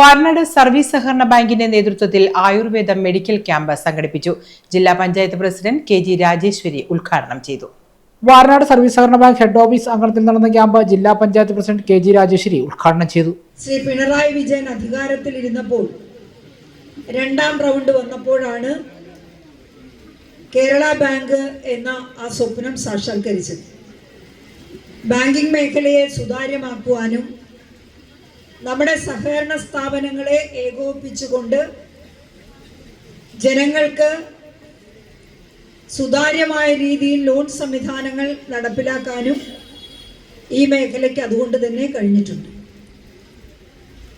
വാർനാട് service സഹകരണ ബാങ്കിന്റെ നേതൃത്വത്തിൽ ആയുർവേദ മെഡിക്കൽ ക്യാമ്പ് സംഘടിപ്പിച്ചു. ജില്ലാ panchayat president K G Rajeswari ഉദ്ഘാടനം ചെയ്തു. വാർനാട് സർവീസ് സഹകരണ ബാങ്ക് ഹെഡ് ഓഫീസ് അംഗത്തിൽ നടന്ന ക്യാമ്പ് ജില്ലാ panchayat president K G Rajeswari ഉദ്ഘാടനം ചെയ്തു. ശ്രീ പിണറായി വിജയൻ അധികാരത്തിൽ ഇരുന്നപ്പോൾ രണ്ടാം റൗണ്ട് വന്നപ്പോഴാണ് കേരള ബാങ്ക് എന്ന ആ സ്വപ്നം സാക്ഷാത്കരിച്ചത്. ബാങ്കിംഗ് മേഖലയെ സുതാര്യമാക്കുവാനും നമ്മുടെ സഹകരണ സ്ഥാപനങ്ങളെ ഏകോപിപ്പിച്ചുകൊണ്ട് ജനങ്ങൾക്ക് സുതാര്യമായ രീതിയിൽ ലോൺ സംവിധാനങ്ങൾ നടപ്പിലാക്കാനും ഈ മേഖലയ്ക്ക് അതുകൊണ്ട് തന്നെ കഴിഞ്ഞിട്ടുണ്ട്.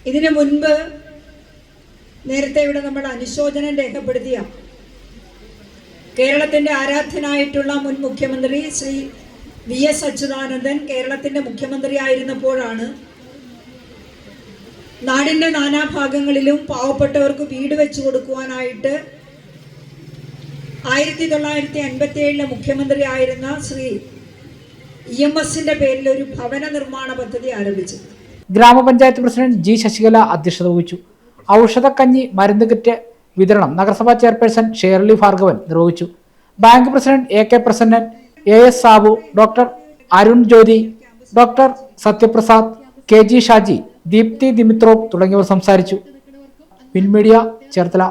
ഇതിനു മുൻപ് നേരത്തെ ഇവിടെ നമ്മൾ അനുശോചനം രേഖപ്പെടുത്തിയ കേരളത്തിന്റെ ആരാധ്യനായിട്ടുള്ള മുൻ മുഖ്യമന്ത്രി ശ്രീ വി എസ് അച്യുതാനന്ദൻ കേരളത്തിന്റെ മുഖ്യമന്ത്രി നാടിന്റെ നാനാഭാഗങ്ങളിലും പാവപ്പെട്ടവർക്ക് വീട് വെച്ചു കൊടുക്കുവാനായിട്ട് ആയിരത്തി തൊള്ളായിരത്തി അൻപത്തി ഏഴിലെ മുഖ്യമന്ത്രി ആയിരുന്ന ശ്രീ ഇ എം എസിന്റെ പേരിൽ ഒരു ഭവന നിർമ്മാണ പദ്ധതി ആരംഭിച്ചു. ഗ്രാമപഞ്ചായത്ത് പ്രസിഡന്റ് ജി ശശികല അധ്യക്ഷത വഹിച്ചു. ഔഷധക്കഞ്ഞി മരുന്ന് കിറ്റ് വിതരണം നഗരസഭാ ചെയർപേഴ്സൺ ഷേർലി ഭാർഗവൻ നിർവഹിച്ചു. Bank president A K Prasannan A S Sabu doctor Arun Jyothi doctor Satyaprasad K G Shaji Deepthi Dimitro തുടങ്ങിയവർ സംസാരിച്ചു. പിൻമീഡിയ ചേർത്തല.